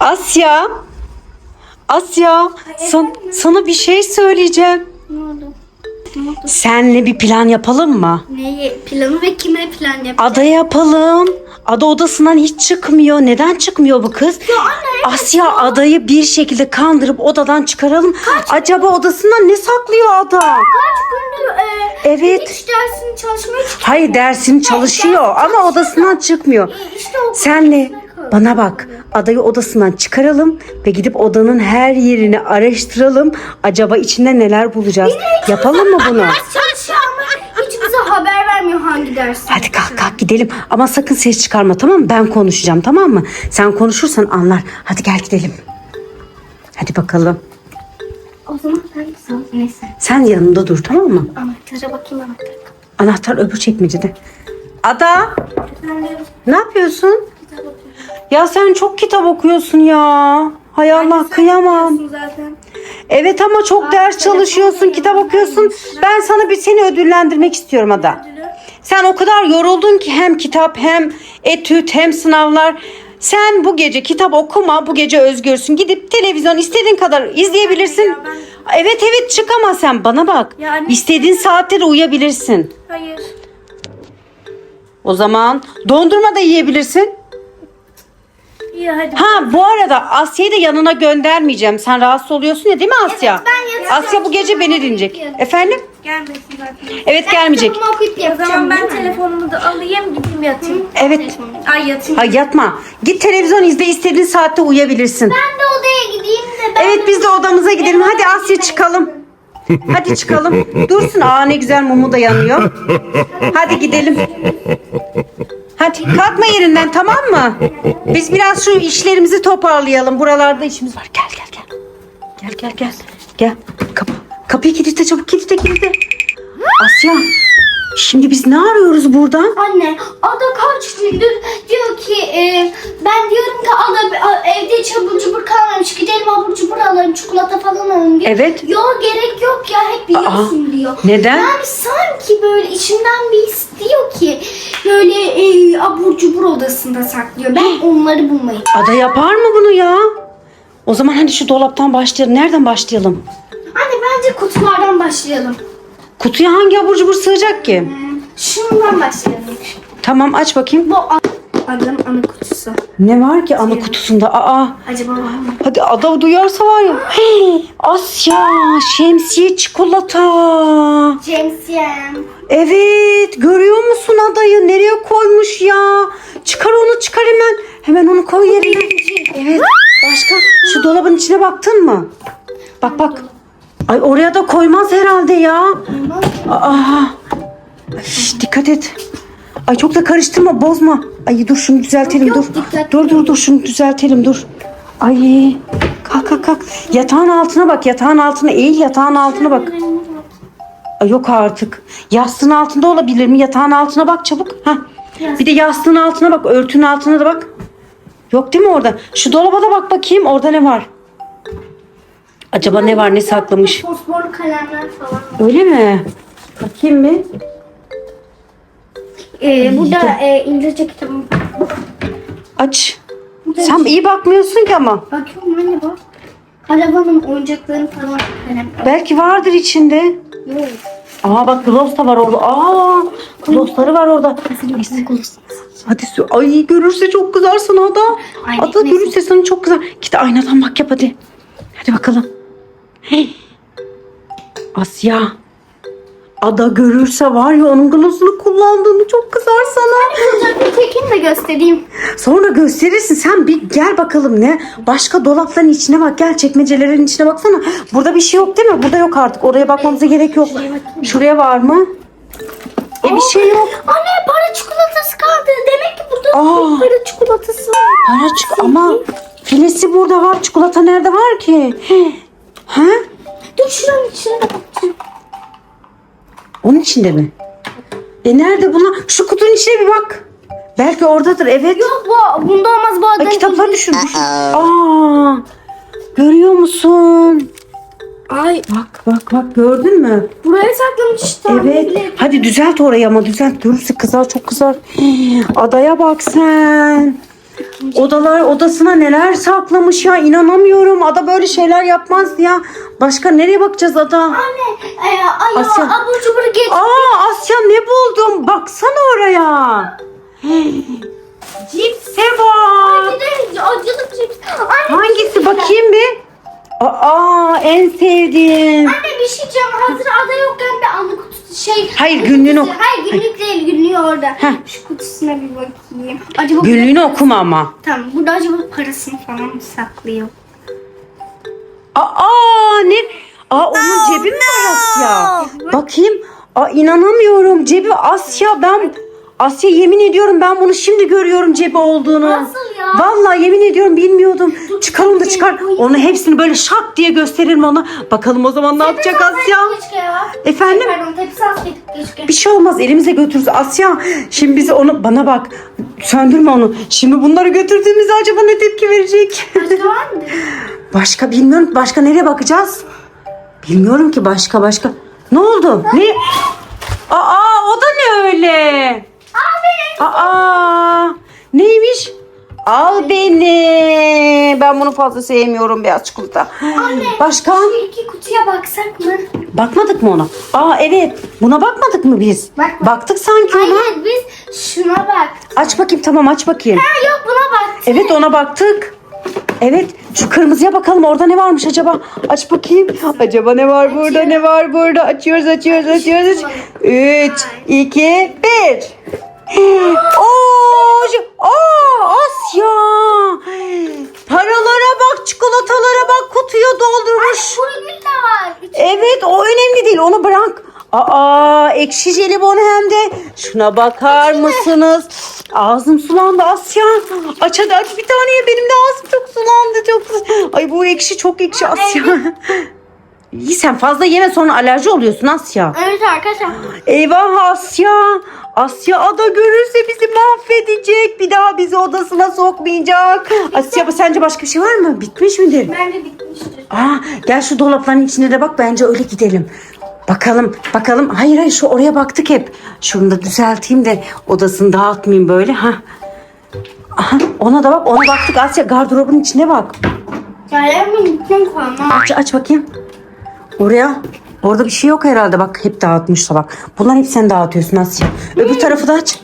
Asya. Asya. san- sana bir şey söyleyeceğim. Ne oldu? Ne oldu? Senle bir plan yapalım mı? Neyi? Planı ve kime plan yapacağız? Ada yapalım. Ada odasından hiç çıkmıyor. Neden çıkmıyor bu kız? Asya adayı bir şekilde kandırıp odadan çıkaralım. Acaba odasından ne saklıyor ada? Kaç gündür e, Evet. hiç dersini çalışmaya çıkıyor. Hayır dersini çalışıyor ama odasından çıkmıyor. İşte o Senle bana bak adayı odasından çıkaralım ve gidip odanın her yerini araştıralım. Acaba içinde neler bulacağız? Yapalım mı bunu? hiç bize haber vermiyor hangi ders. Hadi kalk kalk gidelim ama sakın ses çıkarma tamam mı? Ben konuşacağım tamam mı? Sen konuşursan anlar. Hadi gel gidelim. Hadi bakalım. O zaman sen sal. Neyse. Sen yanımda dur tamam mı? Anahtara bakayım anahtar. Anahtar öbür çekmecede. Ada Ben ne yapıyorsun? kitap okuyorum. Ya sen çok kitap okuyorsun ya. Hay Allah kıyamam. zaten. Evet ama çok ders çalışıyorsun, kitap okuyorsun. Ben sana bir seni ödüllendirmek istiyorum Ada. Sen o kadar yoruldun ki hem kitap hem etüt hem sınavlar. Sen bu gece kitap okuma, bu gece özgürsün. Gidip televizyon istediğin kadar izleyebilirsin. Evet evet çık ama sen bana bak. Yani- İstediğin saatte de uyuyabilirsin. Hayır. O zaman dondurma da yiyebilirsin. İyi hadi. Ha bu arada Asya'yı da yanına göndermeyeceğim. Sen rahatsız oluyorsun ya değil mi Asya? ben yatacağım. Asya bu gece beni dinleyecek. Efendim? Gelmesin zaten. Evet gelmeyecek. Kitabımı okuyup O yapacağım. zaman ben değil mi? telefonumu da alayım gideyim yatayım. Evet. Ay yatayım. Ha yatma. Git televizyon izle istediğin saatte uyuyabilirsin. Ben de odaya gideyim de ben Evet biz de odamıza gidelim. Hadi Asya çıkalım. Hadi çıkalım. Dursun. Aa ne güzel mumu da yanıyor. Hadi gidelim. Hadi kalkma yerinden tamam mı? Biz biraz şu işlerimizi toparlayalım. Buralarda işimiz var. Gel gel gel. Gel gel gel. Gel. Kapı. Kapıyı kilitle çabuk kilitle kilitle. Asya. Şimdi biz ne arıyoruz burada? Anne, Ada kaç gündür diyor ki e, ben diyorum ki Ada a- evde hiç abur cubur kalmamış. Gidelim abur cubur alalım, çikolata falan alalım diyor. Evet. Yok gerek yok ya hep biliyorsun diyor. neden? Yani sanki böyle içimden bir istiyor ki böyle e, abur cubur odasında saklıyor. Ben onları bulmayı. Ada yapar mı bunu ya? O zaman hadi şu dolaptan başlayalım. Nereden başlayalım? Anne bence kutulardan başlayalım. Kutuya hangi abur cubur sığacak ki? Şundan başlayalım. Tamam aç bakayım. Bu A- Ada'nın ana kutusu. Ne var ki ana kutusunda? Aa. Acaba var mı? Hadi ada duyarsa var ya. Hey, Asya şemsiye çikolata. Cemsiyem. Evet görüyor musun adayı nereye koymuş ya? Çıkar onu çıkar hemen. Hemen onu koy yerine. Evet. Başka şu dolabın içine baktın mı? Bak bak. Ay oraya da koymaz herhalde ya. Aa. Ay, dikkat et. Ay çok da karıştırma bozma. Ay dur şunu düzeltelim Yok, dur. yok, Dur dur dur şunu düzeltelim dur. Ay kalk kalk kalk. Yatağın altına bak yatağın altına eğil yatağın altına bak. Ay yok artık. Yastığın altında olabilir mi? Yatağın altına bak çabuk. Hah. Bir de yastığın altına bak örtünün altına da bak. Yok değil mi orada? Şu dolaba da bak bakayım orada ne var? Acaba ne var ne saklamış? Fosforlu kalemler falan. Öyle mi? Bakayım bir. Ee, burada e, İngilizce kitabım. Aç. Sen iyi bakmıyorsun ki ama. Bakıyorum anne bak. Arabanın oyuncakları falan kalem. Belki vardır içinde. Yok. Aa bak gloss da var orada. Aa glossları var orada. Hadi sü- Ay görürse çok kızarsın. Ay, Ada neyse. görürse sana çok kızar. Git aynadan bak yap hadi. Hadi bakalım. Hey. Asya. Ada görürse var ya onun glossunu kullandığını çok kızar sana. Fotoğrafı çekeyim de göstereyim. Sonra gösterirsin. Sen bir gel bakalım ne? Başka dolapların içine bak. Gel çekmecelerin içine baksana. Burada bir şey yok değil mi? Burada yok artık. Oraya bakmamıza gerek yok. Şuraya var mı? E bir şey yok. Anne para çikolatası kaldı. Demek ki burada Aa. para çikolatası var. Para çık ama filesi burada var. Çikolata nerede var ki? Ha? Dur şuranın içine de bakacağım. Onun içinde mi? E nerede bunlar? Şu kutunun içine bir bak. Belki oradadır. Evet. Yok bu bunda olmaz bu Ay, adamın. kitapları düşürmüş. Aa. Görüyor musun? Ay Bak bak bak gördün mü? buraya saklamış işte. Evet. Hadi düzelt orayı ama düzelt. Görürse kızar çok kızar. Adaya bak sen. Odalar odasına neler saklamış ya inanamıyorum. Ada böyle şeyler yapmaz ya. Başka nereye bakacağız Ada? Anne, e, ay, Asya. abur cubur geç. Aa Asya ne buldum? Baksana oraya. Cipse var. Acılı cips. Anne, Hangisi bakayım bir? Aa en sevdiğim. Anne bir şey diyeceğim. Hazır ada yokken bir anı kutusu şey. Hayır, günlüğünü oku. Hayır günlük değil günlüğü orada. Heh. Şu kutusuna bir bakayım. Acaba Günlüğünü okuma ama. Tamam burada acaba parasını falan mı saklıyor? Aa ne? Aa onun cebi mi var Asya? Bakayım. Aa inanamıyorum. Cebi Asya ben Asya yemin ediyorum ben bunu şimdi görüyorum cebi olduğunu. Nasıl ya? Vallahi yemin ediyorum bilmiyordum. Çıkalım da çıkar. Onu hepsini böyle şak diye gösterelim ona. Bakalım o zaman ne yapacak Asya? Efendim? Pardon tepsi alsaydık keşke. Bir şey olmaz elimize götürürüz. Asya şimdi bizi onu bana bak. Söndürme onu. Şimdi bunları götürdüğümüzde acaba ne tepki verecek? Başka var mı? Başka bilmiyorum. Başka nereye bakacağız? Bilmiyorum ki başka başka. Ne oldu? Ne? Aa o da ne öyle? Aa neymiş? Al beni. Ben bunu fazla sevmiyorum beyaz çikolata. Başka? Şu iki kutuya baksak mı? Bakmadık mı ona? Aa evet. Buna bakmadık mı biz? Bakmadık. Baktık sanki ona. Hayır biz şuna baktık. Aç bakayım tamam aç bakayım. Ha yok buna baktık. Evet ona baktık. Evet şu kırmızıya bakalım orada ne varmış acaba? Aç bakayım. Acaba ne var burada ne var burada? Açıyoruz açıyoruz açıyoruz. 3, 2, 1. Oo, aa, Asya. Paralara bak, çikolatalara bak, kutuya doldurmuş. Kuru gül de var. Evet o önemli değil onu bırak. Aa ekşi jelibon hem de. Şuna bakar mısınız? Ağzım sulandı Asya. Aç hadi aç bir tane ye. Benim de ağzım çok sulandı. Çok Ay bu ekşi çok ekşi Asya. İyi sen fazla yeme sonra alerji oluyorsun Asya. Evet arkadaşlar. Eyvah Asya. Asya ada görürse bizi mahvedecek. Bir daha bizi odasına sokmayacak. Asya bu sence başka bir şey var mı? Bitmiş midir? Bence bitmiştir. Aa, gel şu dolapların içine de bak bence öyle gidelim. Bakalım bakalım. Hayır hayır şu oraya baktık hep. Şunu da düzelteyim de odasını dağıtmayayım böyle. Ha. Aha, ona da bak ona baktık Asya gardırobun içine bak. Yerler mi gitmem falan. Aç aç bakayım. Oraya. Orada bir şey yok herhalde bak hep dağıtmışsa bak. Bunların hep sen dağıtıyorsun Asya. Öbür tarafı da aç.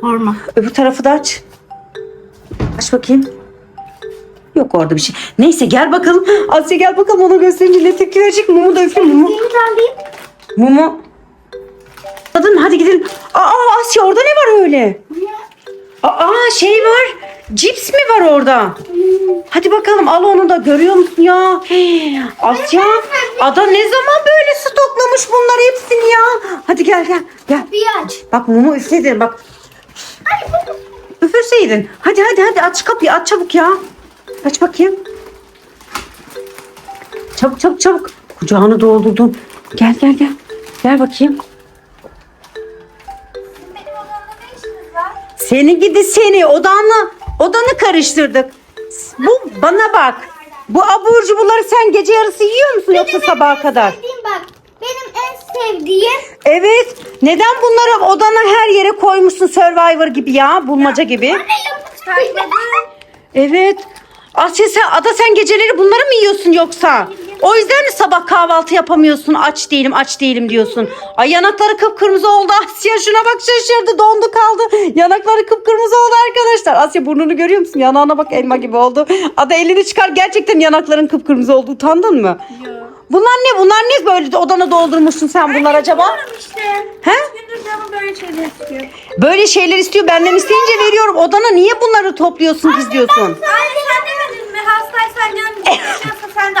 Forma. Öbür tarafı da aç. Aç bakayım. Yok orada bir şey. Neyse gel bakalım. Asya gel bakalım ona gösterince ne tepki verecek. Mumu da üfle mumu. Mumu. Hadi gidelim. Aa Asya orada ne var öyle? Aa şey var. Cips mi var orada? Hadi bakalım al onu da görüyor musun ya? Hey, Asya ada ne zaman böyle stoklamış bunlar hepsini ya? Hadi gel gel gel. Bir aç. Bak mumu üfledin bak. Üfürseydin. Hadi hadi hadi aç kapıyı aç çabuk ya. Aç bakayım. Çabuk çabuk çabuk. Kucağını doldurdun. Gel gel gel. Gel bakayım. Benim odamda ne işiniz var? Seni gidi seni odanı odanı karıştırdık. Bu bana bak. Bu abur cuburları sen gece yarısı yiyor musun yoksa sabaha kadar? Sevdiğim bak. Benim en sevdiğim. Evet. Neden bunları odana her yere koymuşsun Survivor gibi ya, bulmaca gibi? Anne yapacak. Evet. Asya sen, Ada sen geceleri bunları mı yiyorsun yoksa? O yüzden mi sabah kahvaltı yapamıyorsun? Aç değilim, aç değilim diyorsun. Ay yanakları kıpkırmızı oldu Asya. Şuna bak şaşırdı, dondu kaldı. Yanakları kıpkırmızı oldu arkadaşlar. Asya burnunu görüyor musun? Yanağına bak elma gibi oldu. Ada elini çıkar. Gerçekten yanakların kıpkırmızı oldu. Utandın mı? Bunlar ne? Bunlar ne böyle odana doldurmuşsun sen bunlar acaba? İşte. He? Canım böyle şeyler istiyor. Böyle şeyler istiyor. Benden isteyince veriyorum. Odana niye bunları topluyorsun, gizliyorsun? Anne sen demedin mi? Hastaysan canım istiyorsa sen de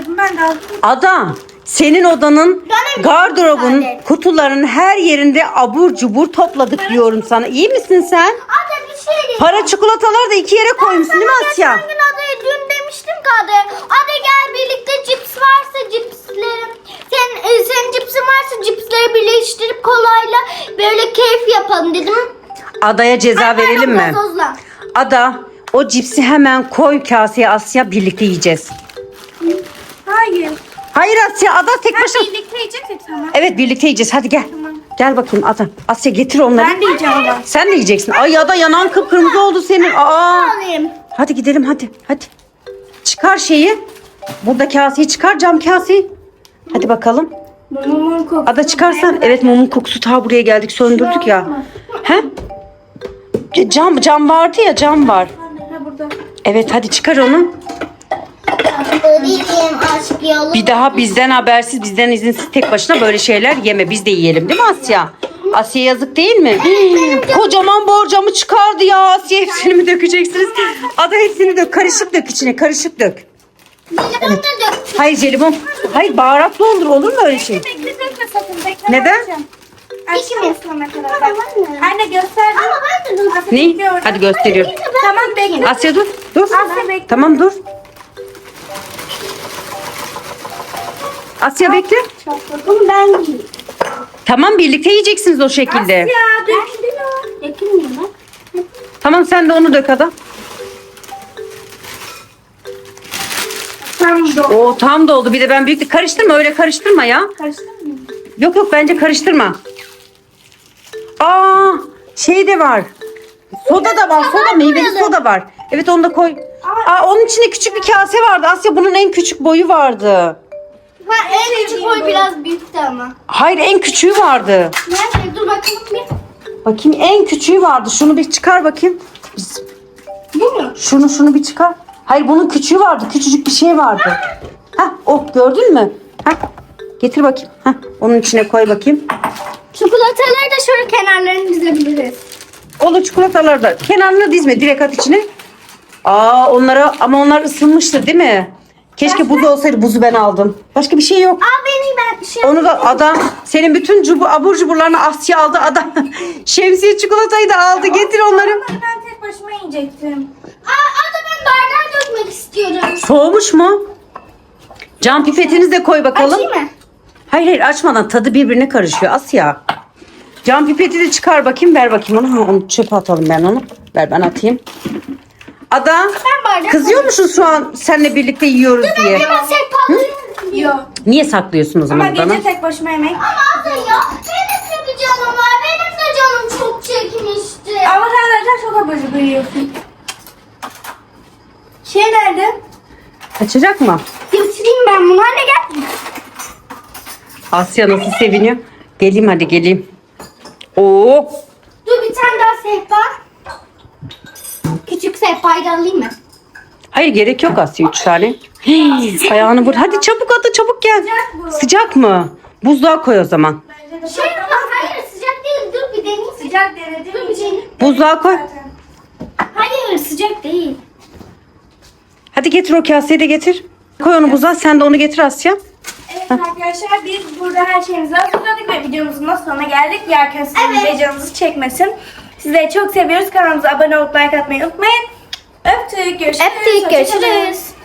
al ye diyordun. Ben de aldım. Adam senin odanın Bana gardırobun müsaade. kutuların her yerinde abur cubur topladık diyorum sana. İyi misin sen? Anne bir şey diyeyim. Para çikolataları da iki yere koymuşsun değil mi Asya? Geçen gün adaya dün demiştim ki adaya. Ada gel birlikte cips varsa cipsleri. Sen, e, senin cipsin varsa cipsleri birleştirip kolayla böyle keyif yapalım dedim. Adaya ceza Ay, verelim pardon, mi? gazozla. Ada o cipsi hemen koy kaseye Asya birlikte yiyeceğiz. Hayır. Hayır Asya Ada tek Sen başına. birlikte yiyeceksek tamam. Evet birlikte yiyeceğiz hadi gel. Tamam. Gel bakayım Ada. Asya getir onları. Ben de yiyeceğim ama. Sen de yiyeceksin. Ay Ada yanan kıpkırmızı oldu senin. Aa. Alayım. Hadi gidelim hadi. Hadi. Çıkar şeyi. Burada kaseyi çıkar cam kaseyi. Hadi bakalım. Mumumun kokusu. Ada çıkarsan. Evet mumun kokusu ta buraya geldik söndürdük ya. He? Cam cam vardı ya cam var. Evet hadi çıkar onu. Bir daha bizden habersiz, bizden izinsiz tek başına böyle şeyler yeme. Biz de yiyelim değil mi Asya? Asya yazık değil mi? Kocaman borcamı çıkardı ya Asya. Hepsini mi dökeceksiniz? Ada hepsini dök. Karışık dök içine. Karışık dök. Dök. Hayır jelibon. Hayır baharatlı olur. Olur mu öyle şey? Bekle dökme sakın. Bekle. Neden? Bak. Anne göster. Ama ben de dur. Ne? Hadi gösteriyorum. Tamam bekle. Asya dur. Dur. Asya bekle. Tamam dur. Asya bekle. Bunu ben Tamam birlikte yiyeceksiniz o şekilde. Ya döküldü mü? Ben? Tamam sen de onu dök Ada. Tam doğru. Oo tam doldu. Bir de ben büyük karıştırma öyle karıştırma ya. Karıştın mı? Yok yok bence karıştırma. Aa şey de var. Soda da var. Soda meyveli soda var. Evet onu da koy. Aa onun içinde küçük bir kase vardı. Asya bunun en küçük boyu vardı. Ha, en küçük boy biraz büyüktü ama. Hayır en küçüğü vardı. Nerede? Dur bakalım bir. Bakayım en küçüğü vardı. Şunu bir çıkar bakayım. Biz- Bu mu? Şunu şunu bir çıkar. Hayır bunun küçüğü vardı. Küçücük bir şey vardı. Hah o gördün mü? Hah getir bakayım. Hah onun içine koy bakayım. Çikolataları da şöyle kenarlarını dizebiliriz. Olur çikolataları da kenarına dizme direkt at içine. Aa onlara ama onlar ısınmıştı değil mi? Keşke buz olsaydı buzu ben aldım. Başka bir şey yok. Aa beni ben şey Onu da adam senin bütün cubu, abur cuburlarını Asya aldı adam. Şemsiye çikolatayı da aldı. Getir onları. Ben tek başıma yiyecektim. Aa, aa da ben bardağa dökmek istiyorum. Soğumuş mu? Cam pipetinizi de koy bakalım. Açayım mı? Hayır hayır açmadan tadı birbirine karışıyor Asya. Cam pipeti de çıkar bakayım ver bakayım onu. Ha, onu çöpe atalım ben onu. Ver ben atayım. Ada bardak kızıyor musun şu an seninle birlikte yiyoruz diye? Ben sehpalayayım. Yok. Niye saklıyorsun o Ama zaman bana? gece tek başıma yemek. Ama abla ya benim de bir canım var. Benim de canım çok çekmişti. Ama sen zaten çok abur cubur yiyorsun. Şey nerede? Kaçacak mı? Götüreyim ben bunu. Anne gel. Asya nasıl seviniyor? Geleyim hadi geleyim. Oo. Dur bir tane daha sehpa. Alayım mı? Hayır gerek yok Asya üç tane. Hii, ayağını vur. Hadi çabuk Ada çabuk gel. Sıcak mı? Buzluğa koy o zaman. Şey ama hayır sıcak değil. Dur bir deneyeyim. Sıcak denedim. Dur bir deneyeyim. Buzluğa koy. Hayır sıcak değil. Hadi getir o kaseyi de getir. Koy onu buzluğa sen de onu getir Asya. Evet arkadaşlar biz burada her şeyimizi hazırladık ve videomuzun da sonuna geldik. Yerken sizin Evet. canınızı çekmesin. Sizleri çok seviyoruz. Kanalımıza abone olup like atmayı unutmayın. Öptük. Görüşürüz. Öptük görüşürüz.